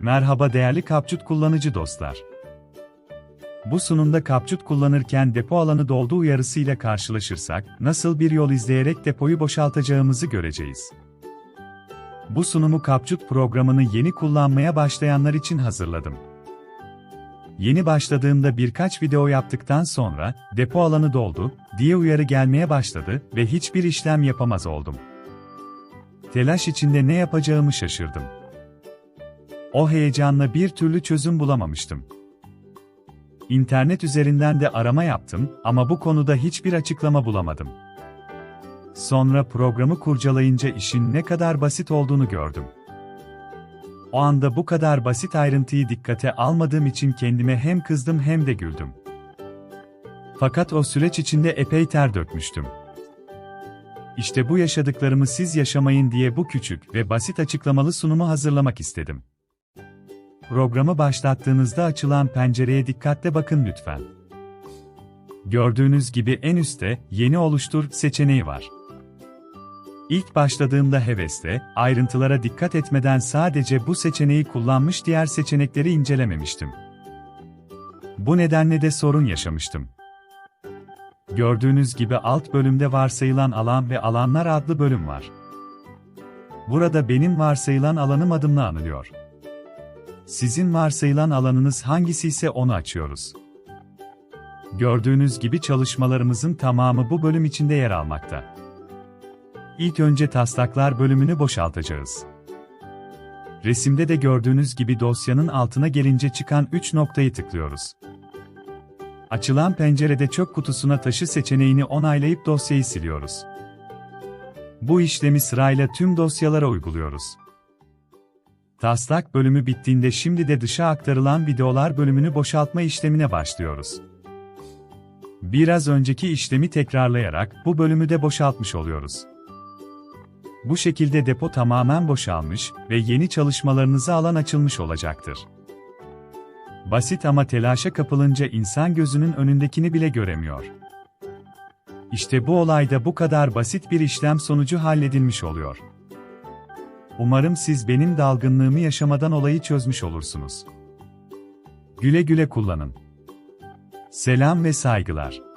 Merhaba değerli Capcut kullanıcı dostlar. Bu sunumda Capcut kullanırken depo alanı doldu uyarısıyla karşılaşırsak, nasıl bir yol izleyerek depoyu boşaltacağımızı göreceğiz. Bu sunumu Capcut programını yeni kullanmaya başlayanlar için hazırladım. Yeni başladığımda birkaç video yaptıktan sonra, depo alanı doldu, diye uyarı gelmeye başladı ve hiçbir işlem yapamaz oldum. Telaş içinde ne yapacağımı şaşırdım. O heyecanla bir türlü çözüm bulamamıştım. İnternet üzerinden de arama yaptım ama bu konuda hiçbir açıklama bulamadım. Sonra programı kurcalayınca işin ne kadar basit olduğunu gördüm. O anda bu kadar basit ayrıntıyı dikkate almadığım için kendime hem kızdım hem de güldüm. Fakat o süreç içinde epey ter dökmüştüm. İşte bu yaşadıklarımı siz yaşamayın diye bu küçük ve basit açıklamalı sunumu hazırlamak istedim. Programı başlattığınızda açılan pencereye dikkatle bakın lütfen. Gördüğünüz gibi en üstte Yeni oluştur seçeneği var. İlk başladığımda hevesle, ayrıntılara dikkat etmeden sadece bu seçeneği kullanmış diğer seçenekleri incelememiştim. Bu nedenle de sorun yaşamıştım. Gördüğünüz gibi alt bölümde varsayılan alan ve alanlar adlı bölüm var. Burada benim varsayılan alanım adımla anılıyor. Sizin varsayılan alanınız hangisi ise onu açıyoruz. Gördüğünüz gibi çalışmalarımızın tamamı bu bölüm içinde yer almakta. İlk önce taslaklar bölümünü boşaltacağız. Resimde de gördüğünüz gibi dosyanın altına gelince çıkan 3 noktayı tıklıyoruz. Açılan pencerede çöp kutusuna taşı seçeneğini onaylayıp dosyayı siliyoruz. Bu işlemi sırayla tüm dosyalara uyguluyoruz. Taslak bölümü bittiğinde şimdi de dışa aktarılan videolar bölümünü boşaltma işlemine başlıyoruz. Biraz önceki işlemi tekrarlayarak bu bölümü de boşaltmış oluyoruz. Bu şekilde depo tamamen boşalmış ve yeni çalışmalarınıza alan açılmış olacaktır. Basit ama telaşa kapılınca insan gözünün önündekini bile göremiyor. İşte bu olayda bu kadar basit bir işlem sonucu halledilmiş oluyor. Umarım siz benim dalgınlığımı yaşamadan olayı çözmüş olursunuz. Güle güle kullanın. Selam ve saygılar.